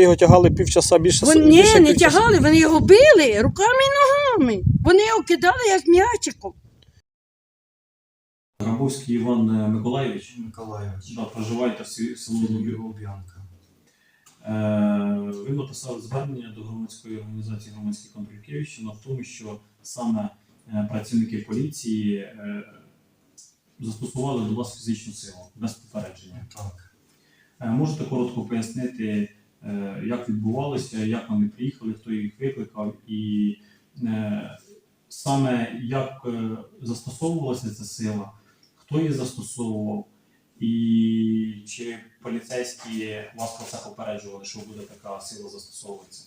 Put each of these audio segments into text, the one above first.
Його тягали півчаса більше. Вони більше ні, не півчаса. тягали, вони його били руками і ногами. Вони його кидали як м'ячиком. Грабовський Іван е, Миколаєвич, Миколаївич. да, проживаєте в сі- село Лубів. Луб'янка. Е, ви написали звернення до громадської організації громадський контроль Київщина в тому, що саме е, працівники поліції е, застосували до вас фізичну силу без попередження. Так. Е, можете коротко пояснити, як відбувалося, як вони приїхали, хто їх викликав, і е, саме як е, застосовувалася ця сила, хто її застосовував, і чи поліцейські вас про це попереджували, що буде така сила застосовуватися?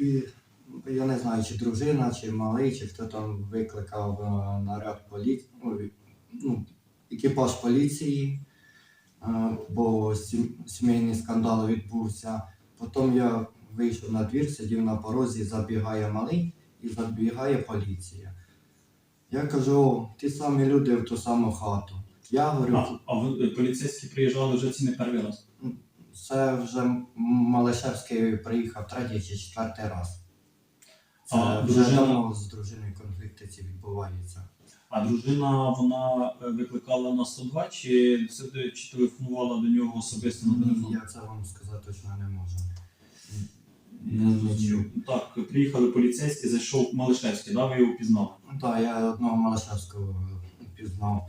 Е, Я не знаю, чи дружина, чи малий, чи хто там викликав е, наряд поліції, ну, екіпаж поліції, е, бо сім- сімейний скандал відбувся. Потім я вийшов на двір, сидів на порозі, забігає малий і забігає поліція. Я кажу, ті самі люди в ту саму хату. Я говорю, А, а ви, поліцейські приїжджали вже ці не перший раз. Це вже Малишевський приїхав третій чи четвертий раз. Це А вже дружина? давно з дружиною конфлікти ці відбуваються. А дружина вона е, викликала на 102 чи, це- чи телефонувала до нього особисто на телефон? Я це вам сказати точно не можу. Не зрозумів. Так, приїхали поліцейські, зайшов Малишевський, да, ви його впізнали? Так, я одного Малишевського пізнав.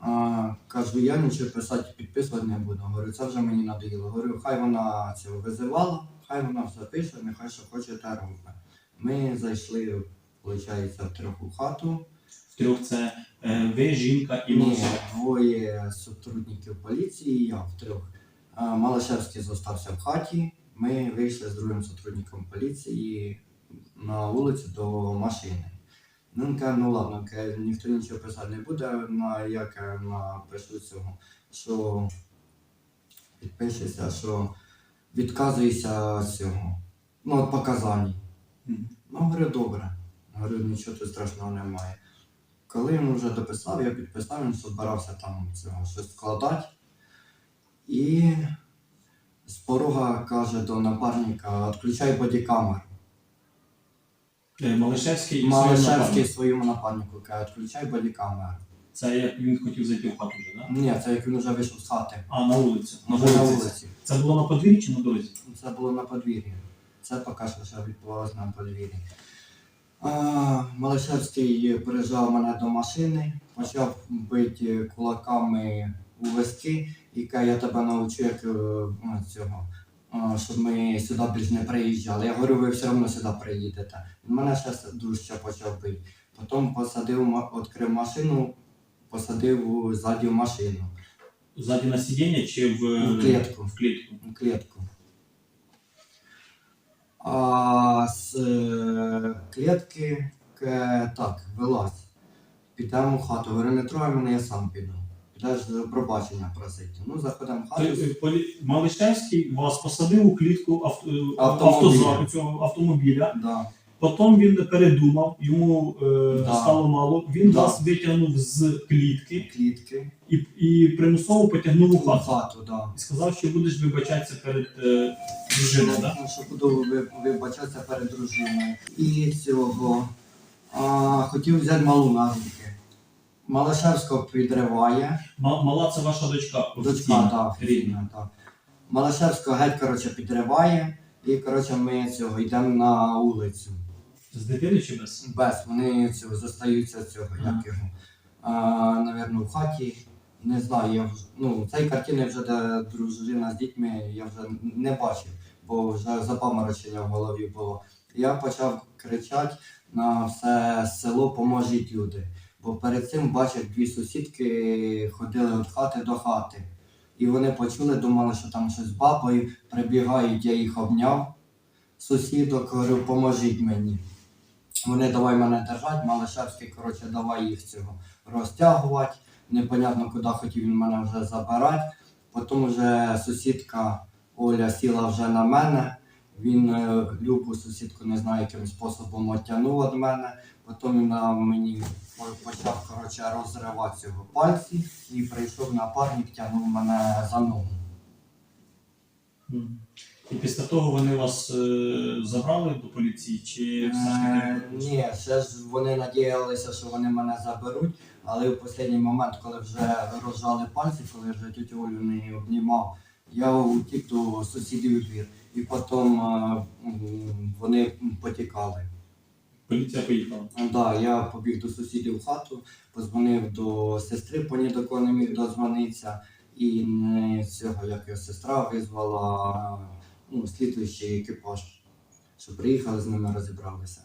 А, кажу, я нічого писати, підписувати не буду. Говорю, це вже мені надоїло. Говорю, хай вона цього визивала, хай вона все пише, нехай що хоче те робить. Ми зайшли, виходить, в трьох хату. В трьох це е, ви, жінка і Ні, двоє сотрудників поліції, я в трьох. А, Малашевський зостався в хаті. Ми вийшли з другим сотрудником поліції на вулицю до машини. Ну, він каже, ну ладно, каже, ніхто нічого писати не буде, на як я напишу цього, що підпишеться, що відказується з цього. Ну, від показань. Ну, говорю, добре. Говорю, нічого тут страшного немає. Коли він вже дописав, я підписав, він збирався там цього щось складати. І з порога каже до напарника, відключай бодікамеру. Е, Малишевський Малишевський своєму напарнику каже, відключай бодікамеру. Це як він хотів зайти в хату вже, да? Ні, це як він вже вийшов з хати. А, на вулицю. На Вже на вулиці. вулиці. Це було на подвір'ї чи на дорозі? Це було на подвір'ї. Це поки що ще відбувалося на подвір'ї. Малишевський прижав мене до машини, почав бити кулаками у виски, каже, я тебе навчу, як е, ну, цього, щоб ми сюди більш не приїжджали. Я говорю, ви все одно сюди приїдете. Він мене ще дужче почав бити. Потім посадив, відкрив машину, посадив ззаді в машину, Ззаді на сидіння чи в, В клітку. В клітку. в клітку. А з е, клітки к так, вилазь. Підемо в хату. Говорю, не трогай мене, я сам піду. Підеш за пробачення просити. Ну, заходимо в хату. Е, полі- Малишевський вас посадив у клітку авто, е, Автомобіля. автоза- цього автомобіля. Да. Потім він передумав, йому е, Да. стало мало. Він Да. вас витягнув з клітки Клітки. і, і примусово потягнув у хату. хату, да. І сказав, що будеш вибачатися перед е, дружиною. Да? Що буду вибачатися перед дружиною. І цього а, хотів взяти малу на руки. Малашевського підриває. Ма- Мала це ваша дочка. Дочка, так, рідна. рідна, так. Малашевського геть, коротше, підриває, і, коротше, ми цього йдемо на вулицю. З дитини чи без? Без, вони цього зостаються цього, Ага. як його. А, навірно, в хаті. Не знаю, я вже, ну, цієї картини вже де дружина з дітьми я вже не бачив, бо вже запаморочення в голові було. Я почав кричати на все село Поможіть люди. Бо перед цим бачив дві сусідки ходили від хати до хати. І вони почули, думали, що там щось з бабою, прибігають, я їх обняв. Сусідок, говорю, поможіть мені. Вони давай мене держать, Малишевський, коротше, давай їх цього розтягувати. Непонятно, куди хотів він мене вже забирати. Потім вже сусідка Оля сіла вже на мене. Він е, любу сусідку не знаю, яким способом оттягнув від мене. Потім він мені почав коротше, розривати цього пальці і прийшов напарник, тягнув мене за ногу. І після того вони вас е, забрали до поліції, чи все ж Е. Ні, ще ж вони надіялися, що вони мене заберуть, але в останній момент, коли вже розжали пальці, коли вже тітю Олю не обнімав, я утік до сусідів у двір. І потім е, м, вони потікали. Поліція поїхала. Да, я побіг до сусідів в хату, позвонив до сестри, по ні до кого не міг дозвонитися. І не цього, як його сестра визвала ну, слідуючий екіпаж, що приїхали з ними, розібралися.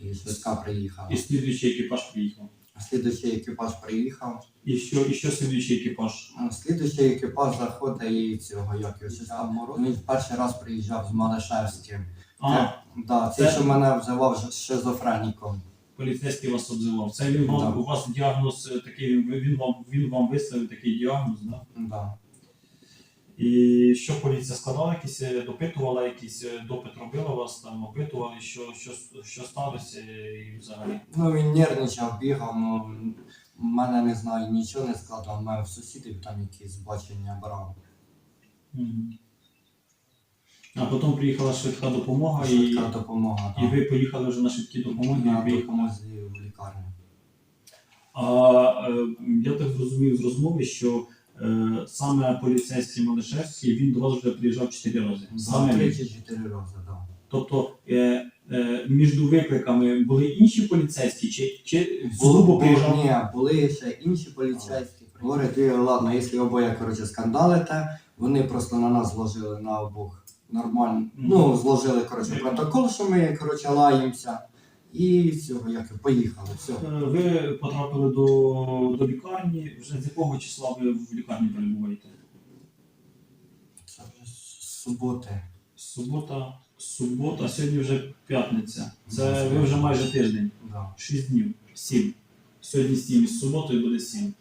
І швидка приїхала. І слідуючий екіпаж приїхав. Слідуючий екіпаж приїхав. І що, і що слідуючий екіпаж? Ну, Слідуючий екіпаж заходить і цього, як його сестра. Він перший раз приїжджав з Малишевським. А, Це- Да, цей, Це- що мене взивав шизофреніком. поліцейський вас обзивав. Це він вам, Да. у вас діагноз е, такий, він, він вам він вам виставив такий діагноз, да? Да. І що поліція складала якісь, е, допитувала, якийсь е, допит робила вас там, опитували, що, що, що сталося і взагалі. Ну він нервничав, бігав, ну в мене не знаю, нічого не складав, мене в сусідів там якісь бачення брав. Мгм. А потім приїхала швидка допомога і, Швидка допомога. і ви поїхали вже на швидкі допомоги і виїхали. допомозі в лікарню. А е, я так зрозумів з розмови, що е, саме поліцейський Малишевський він до вас вже приїжджав чотири рази. Саме три він. чи чотири рази, так. Тобто е, е, між викликами були інші поліцейські, чи, чи Було, було, приїжджав? ні, були ще інші поліцейські. Говорять, «Ви, ладно, якщо обоє коротше, скандалите, вони просто на нас зложили на обох нормально. Ну, зложили коротше, протокол, що ми коротше, лаємося. І всього, як поїхали. Все. Ви потрапили до, до лікарні. Вже з якого числа ви в лікарні перебуваєте? Це вже суботи. Субота, субота, сьогодні вже п'ятниця. Це ви вже майже тиждень. Да. 6 днів, 7. Сьогодні 7, і з суботою буде 7.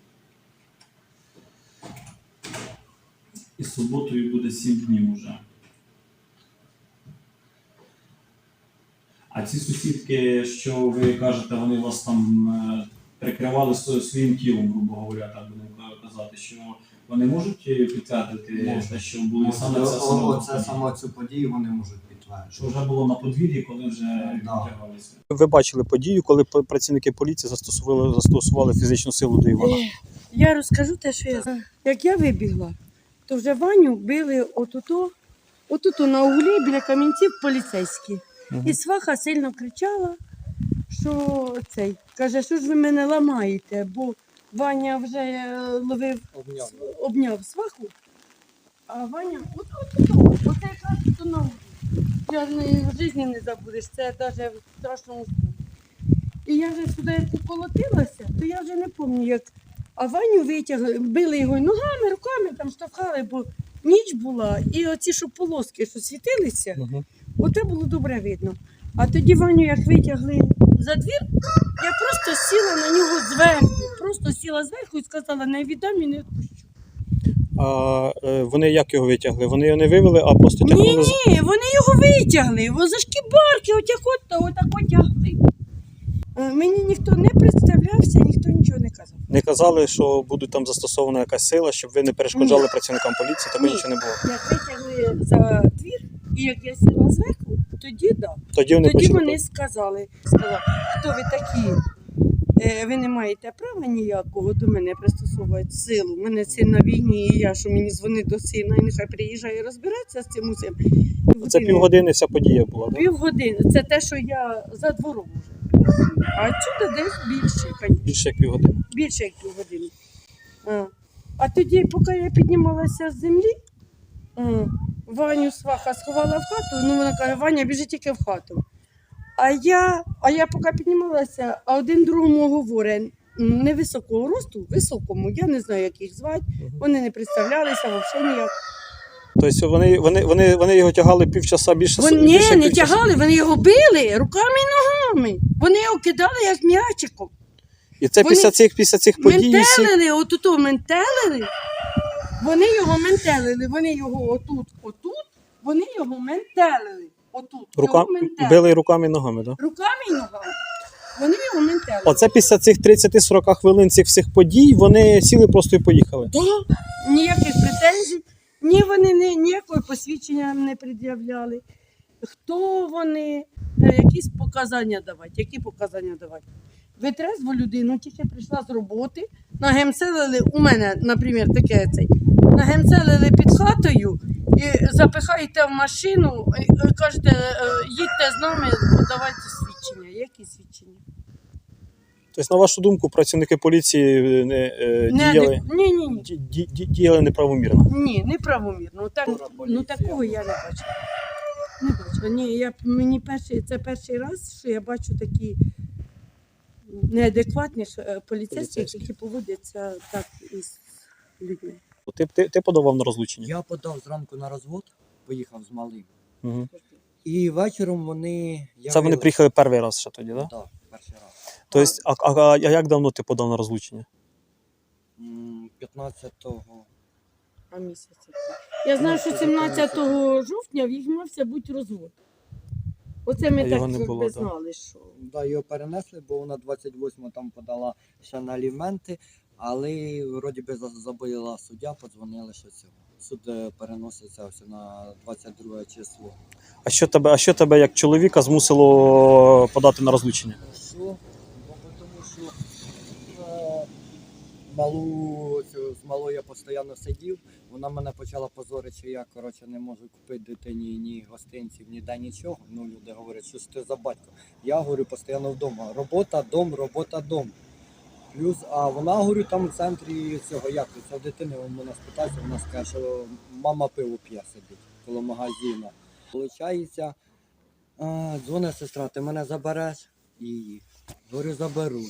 І з суботою буде 7 днів уже. А ці сусідки, що ви кажете, вони вас там е, прикривали сво- своїм тілом, грубо говоря, так будемо казати, що вони можуть е, підтвердити Можуть. те, що були саме це саме о- це події? саме цю подію вони можуть підтвердити. що вже було на подвір'ї, коли вже Да. відтягалися. Ви бачили подію, коли п- працівники поліції застосували, застосували фізичну силу до Івана. Я розкажу те, що я знаю. Як я вибігла, то вже Ваню били отуто, отуто на углі біля камінців поліцейські. І сваха сильно кричала, що цей каже, що ж ви мене ламаєте, бо Ваня вже е, ловив, обняв сваху, а Ваня от от от, оце якраз тут на. Я ж не- в житті не забудеш, це навіть в страшному сні. І я вже сюди поколотилася, то я вже не пам'ятаю, як. А Ваню витягли, били його ногами, руками там штовхали, бо ніч була, і оці що полоски, що світилися, Мгм. Оте було добре видно. А тоді Ваню, як витягли за двір, я просто сіла на нього зверху. Просто сіла зверху і сказала, не віддам і не відпущу. А е, вони як його витягли? Вони його не вивели, а просто Ні, тягнули. з- ні, вони його витягли, його за шкібарки, отяк от та отак от тягли. Е, Мені ніхто не представлявся, ніхто нічого не казав. Не казали, що буде там застосована якась сила, щоб ви не перешкоджали працівникам поліції, такого Ні. нічого не було. Як витягли за двір, і як я сіла зверху, тоді да. Тоді вони Тоді вони сказали, сказали, хто ви такі? Е, ви не маєте права ніякого до мене пристосовувати силу. У мене син на війні, і я що мені дзвонить до сина, і нехай приїжджає розбиратися з цим усім. Це півгодини вся подія була. Да? Півгодини. Це те, що я за двором вже. А отсюди десь більше, звісно. Більше як півгодини. Більше як півгодини. А. а тоді, поки я піднімалася з землі, а, Ваню сваха сховала в хату, ну вона каже, Ваня, біжи тільки в хату. А я, а я поки піднімалася, а один другому говорить, невисокого росту, високому, я не знаю, як їх звати, вони не представлялися взагалі ніяк. Тобто вони, вони, вони, вони його тягали півчаса більше. Вони більше ні, не півчаса. тягали, вони його били руками і ногами. Вони його кидали як м'ячиком. І це Вони після цих, після цих подій. Ментелили, отут ментелили. Вони його ментелили, вони його отут, отут, вони його ментелили. Отут. Рука... Його ментелили. Били руками і ногами, так? Да? Руками і ногами. Вони його ментелили. Оце після цих 30-40 хвилин цих всіх подій вони сіли просто і поїхали. Да, ніяких претензій, Ні, вони не, ніякого посвідчення нам не пред'являли. Хто вони, е, якісь показання давати, які показання давати. Витрезву людину тільки прийшла з роботи, нагемцелили у мене, наприклад, таке цей. Нагемцелили під хатою і запихаєте в машину, і і кажете, е, їдьте з нами, подавайте свідчення. Які свідчення? Тобто, на вашу думку, працівники поліції е, не, е, Не діяли, Ні, ні, ні. ді- ді- ді- діяли неправомірно. Ні, неправомірно. Так, ну такого я не бачила. Не бачила. Ні, я, мені перший, це перший раз, що я бачу такі неадекватні е, Поліцейські. які поводяться так із людьми. Ти, ти, ти подавав на розлучення? Я подав зранку на розвод, поїхав з малим. Угу. І вечором вони. Це вони приїхали перший раз ще тоді, так? Да? Так, перший раз. Тобто, а, а, а як давно ти подав на розлучення? 15-го. А місяць. Я знаю, що 17 жовтня в їх мався бути розвод. Оце ми А його так не було, да. знали, що. Да, його перенесли, бо вона 28 там подала ще на аліменти, але вроді би за- забила суддя, подзвонили, що цього. Суд е, переноситься ось на 22 число. А що тебе, а що тебе як чоловіка змусило подати на розлучення? Що? Ну, бо тому що е, малу, цю, з малою я постійно сидів, вона мене почала позорити, що я коротше, не можу купити дитині ні гостинців, ніде нічого. Ну, люди говорять, що ж ти за батько. Я говорю постійно вдома. Робота, дом, робота, дом. Плюс, а вона говорю там в центрі цього, як ця дитина вона спитається, вона скаже, що мама пиво п'є сидить коло магазину. Получається, а, дзвонить сестра, ти мене забереш? І говорю, заберу.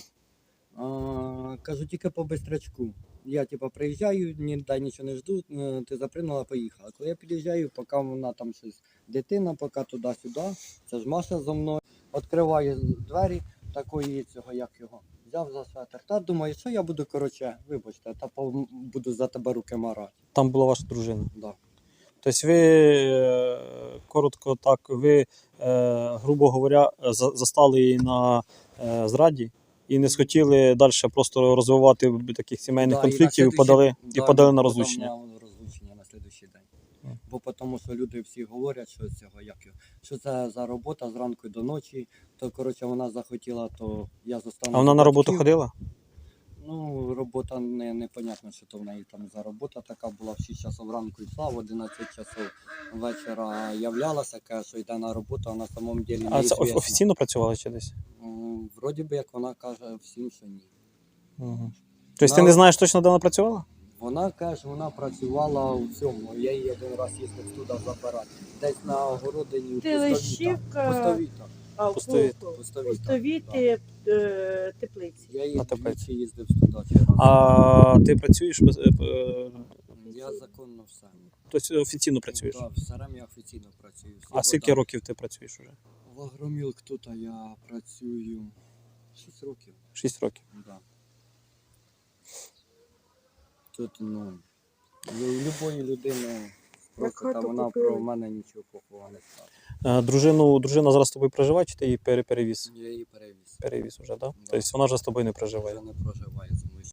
А, кажу, тільки по бистрачку. Я типу, приїжджаю, ніде нічого не жду, е, ти запринула, поїхала. Коли я під'їжджаю, поки вона там щось дитина, поки туди-сюди, це ж Маша зо мною. Відкриваю двері такої цього, як його. Взяв за светер. Та думаю, що я буду, коротше, вибачте, та пов- буду за тебе руки марати. Там була ваша дружина. Да. Тобто ви, е, коротко так, ви, е, грубо говоря, за- застали її на е, зраді і не схотіли далі просто розвивати таких сімейних Да, конфліктів і, на подали, слідуючий- і да, подали на розлучення. На розлучення на слідуючий день. Мгм. Бо тому що люди всі говорять, що цього, як що це за робота зранку до ночі, то коротше вона захотіла, то я зостану. А вона на роботу батьків. ходила? Ну, робота не, непонятно, що то в неї там за робота така була в 6 часов ранку йшла, в 11 часов вечора являлася, каже, що йде на роботу, а на самом деле А це оф- офіційно працювала чи десь? Вроді би, як вона каже всім, що ні. Угу. Тобто ти На- не знаєш точно, де вона працювала? Вона каже, вона працювала у цьому. Я її один раз їздив туди забирати. Десь на огородині у Телещівка. Пустовіта. А, Пустові. Пустові. Пустовіта. Пустові да. е, теплиці. Я її На теплиці. двічі їздив туди. А ти працюєш без- е, е, Я законно все. тобто офіційно працюєш? Да, в СРМ я офіційно працюю. А Свобода. скільки років ти працюєш уже? В Агромілк тут я працюю 6 років. Шість років. Да. Тут, ну, любої людини просто там вона про мене нічого плохого не сказала. Е, Дружину, дружина зараз з тобою проживає, чи ти її пере- перевіз? Я її перевіз. Перевіз уже, так? Да? Да. Тобто вона вже з тобою не Вже проживає. не проживає мною.